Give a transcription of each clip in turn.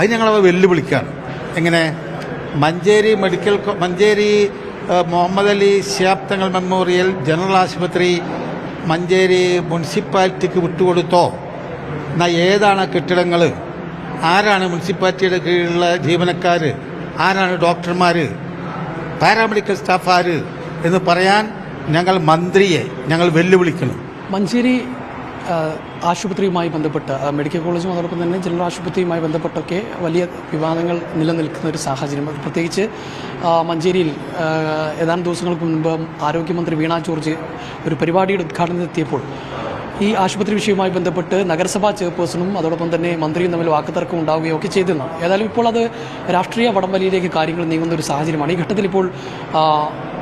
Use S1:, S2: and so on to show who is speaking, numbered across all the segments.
S1: അത് ഞങ്ങളവ വെല്ലുവിളിക്കുകയാണ് എങ്ങനെ? Manjeri medical Manjeri Muhammad Ali Shihab Thangal memorial general ആശുപത്രി മഞ്ചേരി മുനിസിപ്പാലിറ്റിക്ക് വിട്ടുകൊടുത്തോ? എന്നാൽ ഏതാണ് കെട്ടിടങ്ങൾ ആരാണ് മുനിസിപ്പാലിറ്റിയുടെ കീഴിലുള്ള ജീവനക്കാർ ആരാണ് ഡോക്ടർമാർ പാരാമെഡിക്കൽ സ്റ്റാഫ് ആര് എന്ന് പറയാൻ ഞങ്ങൾ മന്ത്രിയെ ഞങ്ങൾ വെല്ലുവിളിക്കണം
S2: മഞ്ചേരി ആശുപത്രിയുമായി ബന്ധപ്പെട്ട് മെഡിക്കൽ കോളേജും അതോടൊപ്പം തന്നെ ജനറൽ ആശുപത്രിയുമായി ബന്ധപ്പെട്ടൊക്കെ വലിയ വിവാദങ്ങൾ നിലനിൽക്കുന്ന ഒരു സാഹചര്യം. പ്രത്യേകിച്ച് മഞ്ചേരിയിൽ ഏതാനും ദിവസങ്ങൾക്ക് മുൻപ് ആരോഗ്യമന്ത്രി വീണ ജോർജ് ഒരു പരിപാടിയുടെ ഉദ്ഘാടനത്തിനെത്തിയപ്പോൾ ഈ ആശുപത്രി വിഷയവുമായി ബന്ധപ്പെട്ട് നഗരസഭാ ചെയർപേഴ്സണും അതോടൊപ്പം തന്നെ മന്ത്രിയും തമ്മിൽ വാക്കുതർക്കം ഉണ്ടാവുകയോ ഒക്കെ ചെയ്തിരുന്നു. ഏതായാലും ഇപ്പോൾ അത് രാഷ്ട്രീയ വടംവലിയിലേക്ക് കാര്യങ്ങൾ നീങ്ങുന്ന ഒരു സാഹചര്യമാണ്. ഈ ഘട്ടത്തിൽ ഇപ്പോൾ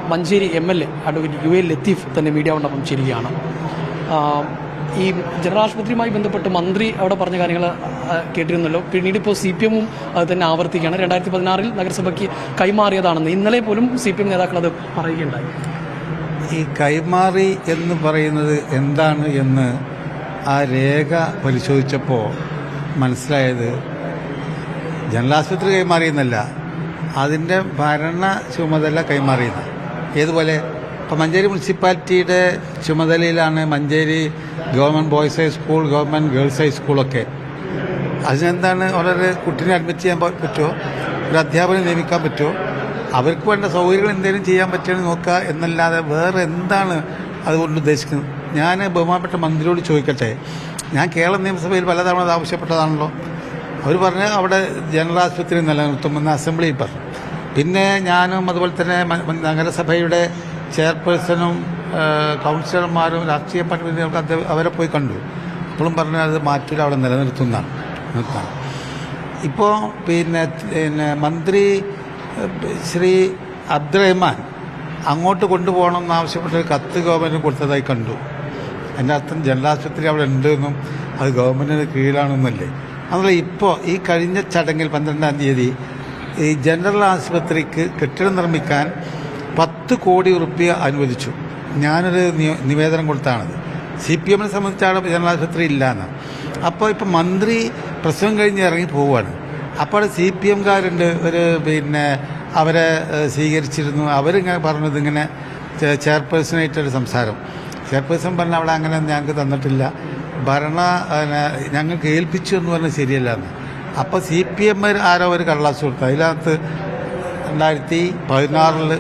S2: Manjeri M L A advocate U A Latheef തന്നെ മീഡിയ കൊണ്ടൊപ്പം ചേരുകയാണ്. ആ, ഈ ജനറൽ ആശുപത്രിയുമായി ബന്ധപ്പെട്ട് മന്ത്രി അവിടെ പറഞ്ഞ കാര്യങ്ങൾ കേട്ടിരുന്നല്ലോ. പിന്നീട് ഇപ്പോൾ സി പി എമ്മും അത് തന്നെ ആവർത്തിക്കുകയാണ്. രണ്ടായിരത്തി പതിനാറിൽ നഗരസഭയ്ക്ക് കൈമാറിയതാണെന്ന് ഇന്നലെ പോലും സി പി എം നേതാക്കൾ അത് പറയുകയുണ്ടായി.
S1: ഈ കൈമാറി എന്ന് പറയുന്നത് എന്താണ് എന്ന് ആ രേഖ പരിശോധിച്ചപ്പോൾ മനസ്സിലായത് ജനറൽ ആശുപത്രി കൈമാറിയെന്നല്ല അതിന്റെ ഭരണ ചുമതല കൈമാറിയത് ഏതുപോലെ? ഇപ്പം മഞ്ചേരി മുനിസിപ്പാലിറ്റിയുടെ ചുമതലയിലാണ് Manjeri government boys high school government girls ഹൈസ്കൂളൊക്കെ അതിനെന്താണ് വളരെ കുട്ടീനെ അഡ്മിറ്റ് ചെയ്യാൻ പറ്റുമോ ഒരു അധ്യാപനം നിയമിക്കാൻ പറ്റുമോ അവർക്ക് വേണ്ട സൗകര്യങ്ങൾ എന്തെങ്കിലും ചെയ്യാൻ പറ്റുമെന്ന് നോക്കുക. എന്നല്ലാതെ വേറെ എന്താണ് അതുകൊണ്ട് ഉദ്ദേശിക്കുന്നത്? ഞാൻ ബഹുമാനപ്പെട്ട മന്ത്രിയോട് ചോദിക്കട്ടെ. ഞാൻ കേരള നിയമസഭയിൽ പലതവണ അത് ആവശ്യപ്പെട്ടതാണല്ലോ. അവർ പറഞ്ഞ് അവിടെ ജനറൽ ആശുപത്രി നിലനിർത്തുമെന്ന് അസംബ്ലിയിൽ പറഞ്ഞു. പിന്നെ ഞാനും അതുപോലെ തന്നെ നഗരസഭയുടെ ചെയർപേഴ്സണും കൗൺസിലർമാരും രാഷ്ട്രീയ പ്രതിനിധികൾക്ക് അദ്ദേഹം അവരെ പോയി കണ്ടു. അപ്പോഴും പറഞ്ഞു അത് മാറ്റിയിട്ട് അവിടെ നിലനിർത്തുന്നതാണ്. നിർത്താം ഇപ്പോൾ പിന്നെ പിന്നെ മന്ത്രി ശ്രീ അബ്ദുറഹ്മാൻ അങ്ങോട്ട് കൊണ്ടുപോകണം എന്നാവശ്യപ്പെട്ട ഒരു കത്ത് ഗവൺമെന്റ് കൊടുത്തതായി കണ്ടു. അതിന്റെ അർത്ഥം ജനറൽ ആശുപത്രി അവിടെ ഉണ്ടെന്നും അത് ഗവൺമെന്റിന് കീഴിലാണെന്നല്ലേ. അതുപോലെ ഇപ്പോൾ ഈ കഴിഞ്ഞ ചടങ്ങിൽ പന്ത്രണ്ടാം തീയതി ഈ ജനറൽ ആശുപത്രിക്ക് കെട്ടിടം നിർമ്മിക്കാൻ പത്ത് കോടി റുപ്യ അനുവദിച്ചു. ഞാനൊരു നിവേദനം കൊടുത്താണത്. സി പി എമ്മിനെ സംബന്ധിച്ചാണ് ജനറൽ ആശുപത്രി ഇല്ലയെന്ന് അപ്പോൾ ഇപ്പോൾ മന്ത്രി പ്രശ്നം കഴിഞ്ഞ് ഇറങ്ങി പോവുകയാണ് അപ്പോൾ സി പി എംകാരുണ്ട് ഒരു പിന്നെ അവരെ സ്വീകരിച്ചിരുന്നു. അവരിങ്ങനെ പറഞ്ഞത് ഇങ്ങനെ ചെയർപേഴ്സണായിട്ടൊരു സംസാരം. ചെയർപേഴ്സൺ പറഞ്ഞ അവിടെ അങ്ങനെ ഞങ്ങൾക്ക് തന്നിട്ടില്ല. ഭരണ ഞങ്ങൾക്ക് ഏൽപ്പിച്ചു എന്ന് പറഞ്ഞാൽ ശരിയല്ല എന്ന് അപ്പോൾ സി പി എം ആരോ ഒരു കള്ളാസ് കൊടുത്തു. അതിനകത്ത് രണ്ടായിരത്തി പതിനാറിൽ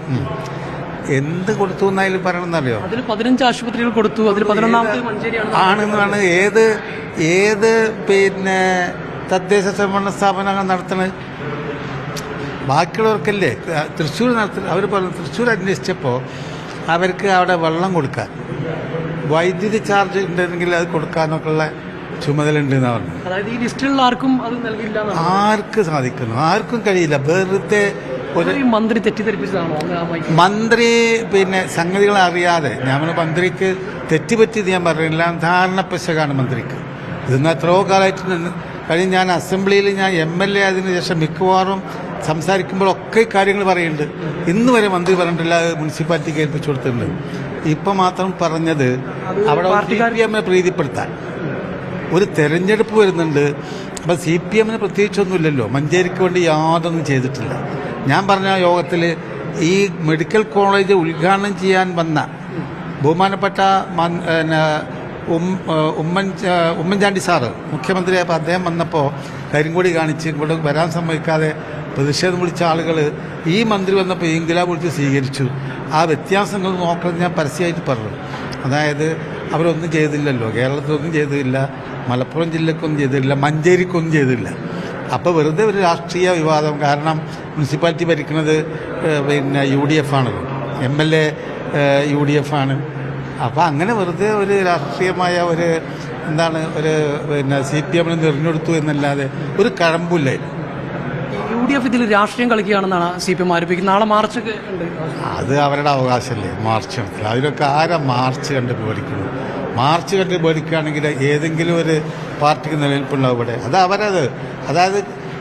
S1: എന്ത് കൊടുത്തു എന്നതിൽ പറയണമെന്നറിയോ?
S2: അതിൽ പതിനഞ്ച് ആശുപത്രികൾ കൊടുത്തു. അതിൽ പതിനൊന്നാമത്തെ മഞ്ചേരിയാണ്.
S1: ആണെന്നാണ് ഏത് ഏത് പിന്നെ തദ്ദേശ സ്വയംഭരണ സ്ഥാപനങ്ങൾ നടത്തുന്നത് ബാക്കിയുള്ളവർക്കല്ലേ? തൃശ്ശൂർ നടത്തി അവർ പറഞ്ഞു തൃശ്ശൂർ അന്വേഷിച്ചപ്പോൾ അവർക്ക് അവിടെ വെള്ളം കൊടുക്കാൻ. വൈദ്യുതി ചാർജ് ഉണ്ടെങ്കിൽ അത് കൊടുക്കാനൊക്കെ ഉള്ള ചുമതല ഉണ്ട് എന്നാണ് പറഞ്ഞത്.
S2: അതായത് ഈ ലിസ്റ്റിലുള്ള ആർക്കും അത് നൽകില്ല
S1: ആർക്ക് സാധിക്കുന്നു? ആർക്കും കഴിയില്ല. വെറുതെ ഒരു
S2: മന്ത്രി തെറ്റിദ്ധരിപ്പിച്ചതാണോ?
S1: മന്ത്രി പിന്നെ സംഗതികൾ അറിയാതെ ഞാൻ മന്ത്രിക്ക് തെറ്റുപറ്റിയത് ഞാൻ പറയുന്നില്ല ധാരണ പശകാണ് മന്ത്രിക്ക്. ഇതൊന്നും എത്രയോ കാലമായിട്ട് നിന്ന് കഴിഞ്ഞ് ഞാൻ അസംബ്ലിയിൽ ഞാൻ എം എൽ എ അതിന് ശേഷം മിക്കവാറും സംസാരിക്കുമ്പോഴൊക്കെ കാര്യങ്ങൾ പറയുന്നുണ്ട്. ഇന്ന് വരെ മന്ത്രി പറഞ്ഞിട്ടില്ല അത് മുനിസിപ്പാലിറ്റിക്ക് ഏൽപ്പിച്ചു കൊടുത്തിട്ടുണ്ട്. ഇപ്പം മാത്രം പറഞ്ഞത് അവിടെ എമ്മിനെ പ്രീതിപ്പെടുത്താൻ. ഒരു തെരഞ്ഞെടുപ്പ് വരുന്നുണ്ട്. അപ്പം സി പി എമ്മിന് പ്രത്യേകിച്ചൊന്നുമില്ലല്ലോ. മഞ്ചേരിക്ക് വേണ്ടി യാതൊന്നും ചെയ്തിട്ടില്ല. ഞാൻ പറഞ്ഞ യോഗത്തിൽ ഈ മെഡിക്കൽ കോളേജ് ഉദ്ഘാടനം ചെയ്യാൻ വന്ന ബഹുമാനപ്പെട്ട ഉമ്മൻ ഉമ്മൻചാണ്ടി സാറ് മുഖ്യമന്ത്രിയായപ്പോൾ അദ്ദേഹം വന്നപ്പോൾ കരിങ്കൊടി കാണിച്ച് ഇവിടെ വരാൻ സമ്മതിക്കാതെ പ്രതിഷേധം വിളിച്ച ആളുകൾ ഈ മന്ത്രി വന്നപ്പോൾ ഇംഗില വിളിച്ച് സ്വീകരിച്ചു. ആ വ്യത്യാസങ്ങൾ നോക്കുന്നത് ഞാൻ പരസ്യമായിട്ട് പറഞ്ഞു. അതായത് അവരൊന്നും ചെയ്തില്ലല്ലോ. കേരളത്തിലൊന്നും ചെയ്തില്ല. മലപ്പുറം ജില്ലക്കൊന്നും ചെയ്തില്ല. മഞ്ചേരിക്കൊന്നും ചെയ്തില്ല. അപ്പോൾ വെറുതെ ഒരു രാഷ്ട്രീയ വിവാദം. കാരണം മുനിസിപ്പാലിറ്റി ഭരിക്കുന്നത് പിന്നെ യു ഡി എഫ് ആണല്ലോ M L A U D F ആണ്. അപ്പോൾ അങ്ങനെ വെറുതെ ഒരു രാഷ്ട്രീയമായ ഒരു എന്താണ് ഒരു പിന്നെ സി പി എമ്മിന് തിരഞ്ഞെടുത്തു എന്നല്ലാതെ ഒരു കഴമ്പില്ല.
S2: യു ഡി എഫ് ഇതിൽ രാഷ്ട്രീയം കളിക്കുകയാണെന്നാണ് സി പി എം ആരോപിക്കുന്നത്. നാളെ മാർച്ച് ഉണ്ട്.
S1: അത് അവരുടെ അവകാശമല്ലേ? മാർച്ച് നടത്തില്ല അതിലൊക്കെ ആരാ മാർച്ച് കണ്ട് പേടിക്കുന്നു മാർച്ച് കണ്ട് പേടിക്കുകയാണെങ്കിൽ ഏതെങ്കിലും ഒരു പാർട്ടിക്ക് നിലനിൽപ്പുണ്ടാവും ഇവിടെ. അത് അവരത്. അതായത്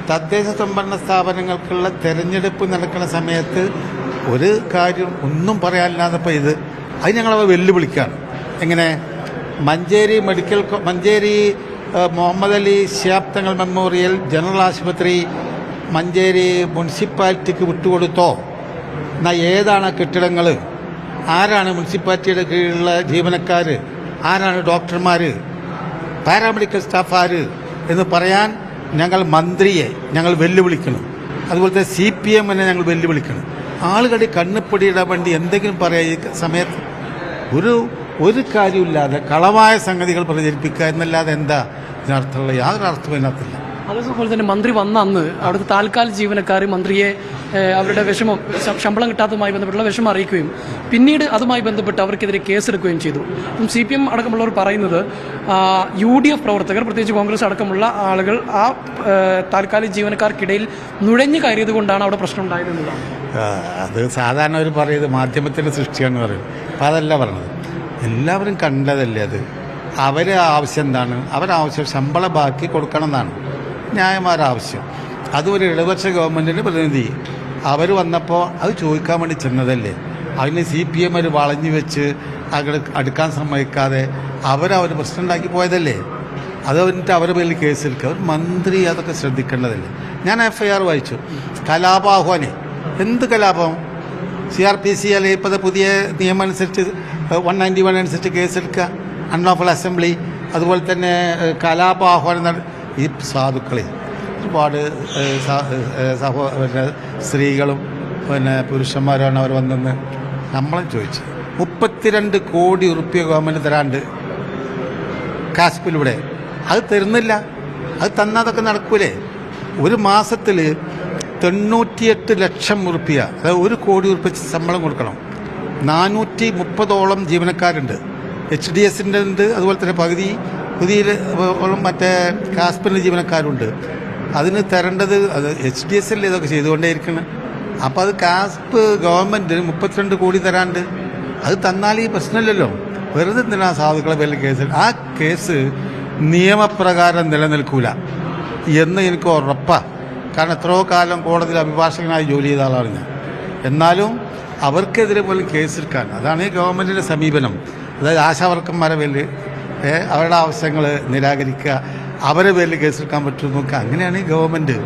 S1: തദ്ദേശ സ്വയംഭരണ സ്ഥാപനങ്ങൾക്കുള്ള തെരഞ്ഞെടുപ്പ് നടക്കുന്ന സമയത്ത് ഒരു കാര്യം ഒന്നും പറയാനില്ലാന്നപ്പോൾ ഇത്. അത് ഞങ്ങളവ വെല്ലുവിളിക്കുകയാണ് എങ്ങനെ? Manjeri medical Manjeri Muhammad Ali Shihab memorial general ആശുപത്രി മഞ്ചേരി മുനിസിപ്പാലിറ്റിക്ക് വിട്ടുകൊടുത്തോ? എന്നാൽ ഏതാണ് കെട്ടിടങ്ങൾ ആരാണ് മുനിസിപ്പാലിറ്റിയുടെ കീഴിലുള്ള ജീവനക്കാർ ആരാണ് ഡോക്ടർമാർ പാരാമെഡിക്കൽ സ്റ്റാഫ് ആര് എന്ന് പറയാൻ ഞങ്ങൾ മന്ത്രിയെ ഞങ്ങൾ വെല്ലുവിളിക്കണം. അതുപോലെ തന്നെ സി പി എമ്മിനെ ഞങ്ങൾ വെല്ലുവിളിക്കണം. ആളുകളുടെ കണ്ണുപ്പൊടിയിടാൻ വേണ്ടി എന്തെങ്കിലും പറയാ ഈ സമയത്ത് ഒരു ഒരു കാര്യമില്ലാതെ കളവായ സംഗതികൾ പ്രചരിപ്പിക്കുക എന്നല്ലാതെ എന്താ? ഇതിനർത്ഥമുള്ള യാതൊരു അർത്ഥവും ഇതിനകത്തില്ല.
S2: അതേപോലെ തന്നെ മന്ത്രി വന്ന അന്ന് അവിടുത്തെ താൽക്കാലിക ജീവനക്കാർ മന്ത്രിയെ അവരുടെ വിഷമം ശമ്പളം കിട്ടാത്തതുമായി ബന്ധപ്പെട്ടുള്ള വിഷമം അറിയിക്കുകയും പിന്നീട് അതുമായി ബന്ധപ്പെട്ട് അവർക്കെതിരെ കേസെടുക്കുകയും ചെയ്തു. സി പി എം അടക്കമുള്ളവർ പറയുന്നത് യു ഡി എഫ് പ്രവർത്തകർ പ്രത്യേകിച്ച് കോൺഗ്രസ് അടക്കമുള്ള ആളുകൾ ആ താൽക്കാലിക ജീവനക്കാർക്കിടയിൽ നുഴഞ്ഞു കയറിയത് കൊണ്ടാണ് അവിടെ പ്രശ്നം ഉണ്ടായതെന്നുള്ളതാണ്
S1: അത് സാധാരണ അവർ പറയുന്നത് മാധ്യമത്തിന്റെ സൃഷ്ടിയാണെന്ന് പറയും. അപ്പം അതല്ല പറഞ്ഞത്. എല്ലാവരും കണ്ടതല്ലേ അത്? അവരെ ആവശ്യം എന്താണ്? അവരാവശ്യം ശമ്പളം ബാക്കി കൊടുക്കണം എന്നാണ്. ന്യായമായ ആവശ്യം അതും ഇടതുപക്ഷ ഗവൺമെന്റിന്റെ പ്രതിനിധി അവർ വന്നപ്പോൾ അത് ചോദിക്കാൻ വേണ്ടി ചെന്നതല്ലേ? അതിന് സി പി എം ഒരു വളഞ്ഞു വെച്ച് അങ്ങട് അടുക്കാൻ സമ്മതിക്കാതെ അവരവർ പ്രശ്നം ഉണ്ടാക്കി പോയതല്ലേ? അത് എന്നിട്ട് അവരുടെ പേരിൽ കേസെടുക്കുക. ഒരു മന്ത്രി അതൊക്കെ ശ്രദ്ധിക്കേണ്ടതല്ലേ? ഞാൻ എഫ് ഐ ആർ വായിച്ചു. കലാപാഹ്വാനെ. എന്ത് കലാപം? സി ആർ പി സി അല്ലെങ്കിൽ ഇപ്പോഴത്തെ പുതിയ നിയമം അനുസരിച്ച് വൺ നയന്റി വൺ അനുസരിച്ച് കേസെടുക്കുക. അൺലോഫൽ അസംബ്ലി അതുപോലെ തന്നെ കലാപാഹ്വാനം ഈ സാധുക്കളിൽ ഒരുപാട് സഹോ പിന്നെ സ്ത്രീകളും പിന്നെ പുരുഷന്മാരാണ് അവർ വന്നെന്ന് നമ്മളും ചോദിച്ചു. മുപ്പത്തിരണ്ട് കോടി ഉറുപ്പ്യ ഗവൺമെന്റ് തരാണ്ട് കാശ്മീരിലൂടെ. അത് തരുന്നില്ല. അത് തന്നാൽ അതൊക്കെ നടക്കൂലേ? ഒരു മാസത്തിൽ തൊണ്ണൂറ്റിയെട്ട് ലക്ഷം ഉറുപ്പ്യ അതായത് ഒരു കോടി ഉറുപ്പ്യ ശമ്പളം കൊടുക്കണം. നാനൂറ്റി മുപ്പതോളം ജീവനക്കാരുണ്ട്. എച്ച് ഡി എസിന്റെ ഉണ്ട് അതുപോലെ തന്നെ പകുതി പുതിയ മറ്റേ കാശ്മീരിന്റെ ജീവനക്കാരുണ്ട്. അതിന് തരേണ്ടത് അത് എച്ച് ഡി എസ് അല്ലേ ഇതൊക്കെ ചെയ്തുകൊണ്ടേയിരിക്കണം. അപ്പോൾ അത് കാസ്പ് ഗവൺമെന്റ് മുപ്പത്തിരണ്ട് കോടി തരാണ്ട് അത് തന്നാൽ ഈ പ്രശ്നമില്ലല്ലോ. വെറുതെ എന്തിനാ സാധുക്കളെ പേരിൽ കേസ്? ആ കേസ് നിയമപ്രകാരം നിലനിൽക്കൂല എന്ന് എനിക്ക് ഉറപ്പാണ് കാരണം എത്രയോ കാലം കോടതിയിൽ അഭിഭാഷകനായി ജോലി ചെയ്ത ആളാണ് ഞാൻ. എന്നാലും അവർക്കെതിരെ പോലും കേസെടുക്കാൻ അതാണ് ഈ ഗവൺമെന്റിന്റെ സമീപനം. അതായത് ആശാവർക്കന്മാരെ പേരിൽ അവരുടെ ആവശ്യങ്ങൾ നിരാകരിക്കുക. അവരെ പേരിൽ കേസെടുക്കാൻ പറ്റുമോ നോക്കുക. അങ്ങനെയാണ് ഈ ഗവൺമെന്റ്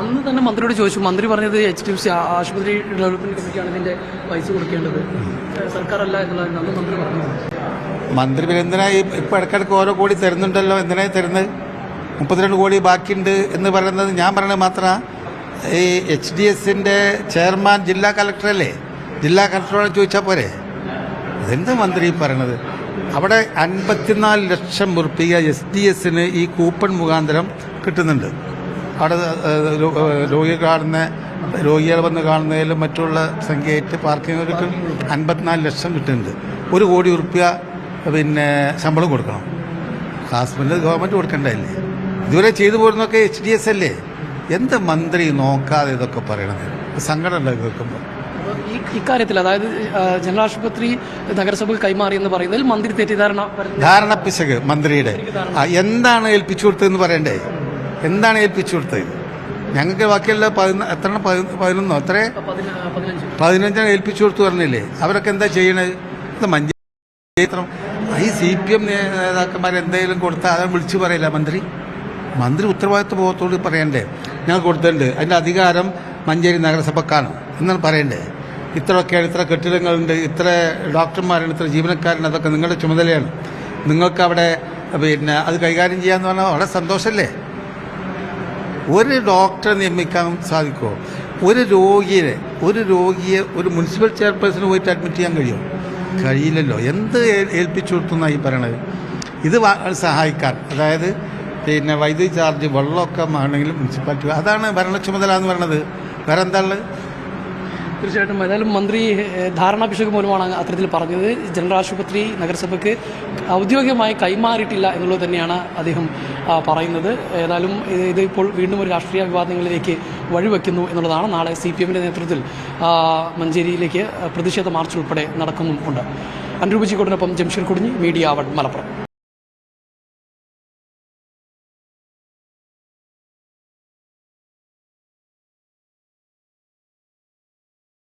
S2: അന്ന് തന്നെ മന്ത്രിയോട് ചോദിച്ചു. മന്ത്രി പറഞ്ഞത് എച്ച് ഡി എഫ് സി ആശുപത്രി ഡെവലപ്മെന്റ് കമ്മിറ്റിയാണ് ഇതിന്റെ പൈസ കൊടുക്കേണ്ടത്. സർക്കാരല്ല സർക്കാർ അല്ല എന്നുള്ളതാണ് അന്ന് മന്ത്രി പറഞ്ഞത്
S1: മന്ത്രി പിന്നെ എന്തിനാ ഈ ഇപ്പം ഇടയ്ക്കിടയ്ക്ക് ഓരോ കോടി തരുന്നുണ്ടല്ലോ. എന്തിനായി തരുന്നത് മുപ്പത്തിരണ്ട് കോടി ബാക്കിയുണ്ട് എന്ന് പറയുന്നത് ഞാൻ പറയുന്നത് മാത്രം. ഈ എച്ച് ഡി എസിന്റെ ചെയർമാൻ ജില്ലാ കളക്ടറല്ലേ ജില്ലാ കളക്ടറോട് ചോദിച്ചാൽ പോരെ? ഇതെന്ത് മന്ത്രി പറയണത്? അവിടെ അൻപത്തിനാല് ലക്ഷം ഉറുപ്പിക എസ് ഡി എസിന് ഈ കൂപ്പൺ മുഖാന്തരം കിട്ടുന്നുണ്ട്. അവിടെ രോഗിയെ കാണുന്ന രോഗികൾ വന്ന് കാണുന്നതിലും മറ്റുള്ള സംഖ്യയായിട്ട് പാർക്കിംഗ് അൻപത്തിനാല് ലക്ഷം കിട്ടുന്നുണ്ട്. ഒരു കോടി റുപ്യ പിന്നെ ശമ്പളം കൊടുക്കണം. കാശ്മീരിൽ ഗവൺമെന്റ് കൊടുക്കണ്ടല്ലേ ഇതുവരെ ചെയ്തു പോരുന്നൊക്കെ എച്ച് ഡി എസ് അല്ലേ? എന്ത് മന്ത്രി നോക്കാതെ ഇതൊക്കെ പറയണത്? സങ്കടം ഉണ്ടാക്കി കേൾക്കുമ്പോൾ
S2: ഇക്കാര്യത്തിൽ അതായത് ജനറൽ ആശുപത്രി നഗരസഭയ്ക്ക് കൈമാറി എന്ന് പറയുന്നതിൽ മന്ത്രി തെറ്റിദ്ധാരണ.
S1: ധാരണ പിശക് മന്ത്രിയുടെ. എന്താണ് ഏൽപ്പിച്ചു കൊടുത്തതെന്ന് പറയണ്ടേ? എന്താണ് ഏൽപ്പിച്ചു കൊടുത്തത്? ഞങ്ങൾക്ക് ബാക്കിയുള്ള പതിന എത്ര പതി- പതിനൊന്നോ? എത്ര?
S2: പതിനഞ്ചിനെ പതിനഞ്ച്.
S1: ഏൽപ്പിച്ചു കൊടുത്തു പറഞ്ഞില്ലേ? അവരൊക്കെ എന്താ ചെയ്യണത് ഇത് മഞ്ചേത്രം ഈ സി പി എം നേതാക്കന്മാർ എന്തെങ്കിലും കൊടുത്താൽ അതാണ് വിളിച്ചു പറയില്ല മന്ത്രി. മന്ത്രി ഉത്തരവാദിത്വ ബോധത്തോട് പറയണ്ടേ? ഞങ്ങൾ കൊടുത്തിട്ടുണ്ട്. അതിന്റെ അധികാരം മഞ്ചേരി നഗരസഭക്കാണ്. എന്നാണ് പറയണ്ടേ? ഇത്രയൊക്കെയാണ് ഇത്ര കെട്ടിടങ്ങളുണ്ട് ഇത്ര ഡോക്ടർമാരുണ്ട് ഇത്ര ജീവനക്കാരുണ്ട് അതൊക്കെ നിങ്ങളുടെ ചുമതലയാണ്. നിങ്ങൾക്ക് അവിടെ പിന്നെ അത് കൈകാര്യം ചെയ്യാന്ന് പറഞ്ഞാൽ വളരെ സന്തോഷമല്ലേ ഒരു ഡോക്ടറെ നിയമിക്കാൻ സാധിക്കുമോ? ഒരു രോഗിയെ ഒരു രോഗിയെ ഒരു മുനിസിപ്പൽ ചെയർപേഴ്സണ് പോയിട്ട് അഡ്മിറ്റ് ചെയ്യാൻ കഴിയുമോ? കഴിയില്ലല്ലോ. എന്ത് ഏൽപ്പിച്ചു കൊടുത്തുന്നായി പറയണത്? ഇത് സഹായിക്കാൻ. അതായത് പിന്നെ വൈദ്യുതി ചാർജ് വെള്ളമൊക്കെ ആണെങ്കിലും മുനിസിപ്പാലിറ്റി അതാണ് ഭരണ ചുമതല എന്ന് പറയണത്. വേറെ
S2: തീർച്ചയായിട്ടും. ഏതായാലും മന്ത്രി ധാരണാഭിഷേകം മൂലമാണ് അത്തരത്തിൽ പറഞ്ഞത്. ജനറൽ ആശുപത്രി നഗരസഭയ്ക്ക് ഔദ്യോഗികമായി കൈമാറിയിട്ടില്ല എന്നുള്ളത് തന്നെയാണ് അദ്ദേഹം പറയുന്നത്. ഏതായാലും ഇത് ഇപ്പോൾ വീണ്ടും ഒരു രാഷ്ട്രീയ വിവാദങ്ങളിലേക്ക് വഴിവെക്കുന്നു എന്നുള്ളതാണ്. നാളെ സി പി എമ്മിന്റെ നേതൃത്വത്തിൽ മഞ്ചേരിയിലേക്ക് പ്രതിഷേധ മാർച്ച് ഉൾപ്പെടെ നടക്കുന്നുമുണ്ട്. അൻരൂപജിക്കോടിനൊപ്പം ജംഷീർ കുടിഞ്ഞ് മീഡിയ അവഡ് മലപ്പുറം.